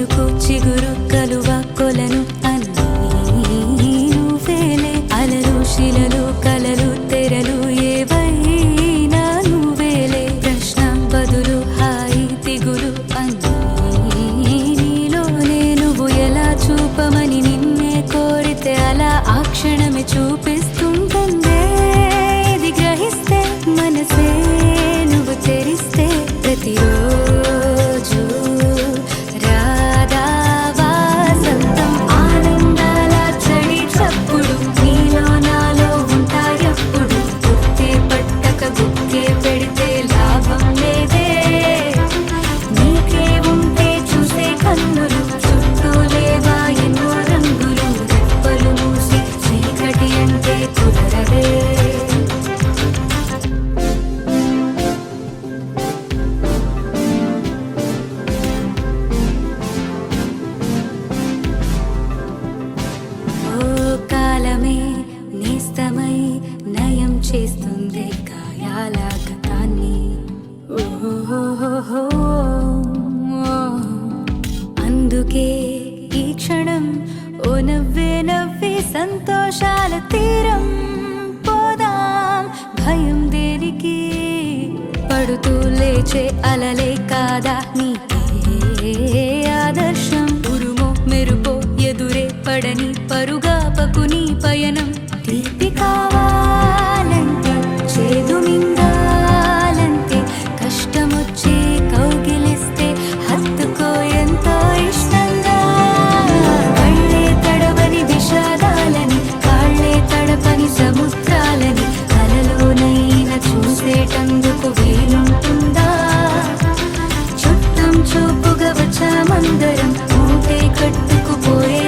る口るか చేస్తుంది గాయాల గతాన్ని అందుకే ఈ క్షణం ఓ నవ్వే నవ్వే సంతోషాల తీరం పోదాం. భయం దేనికి? పడుతూ లేచే అలలే కాదా నీకే ఆదర్శం. ఉరుమో మెరుపో ఎదురే పడని పరుగాపకుని పయనం. చూపుగా వచ్చామందరం ఊటే కట్టుకుపోయేదెవ్వరం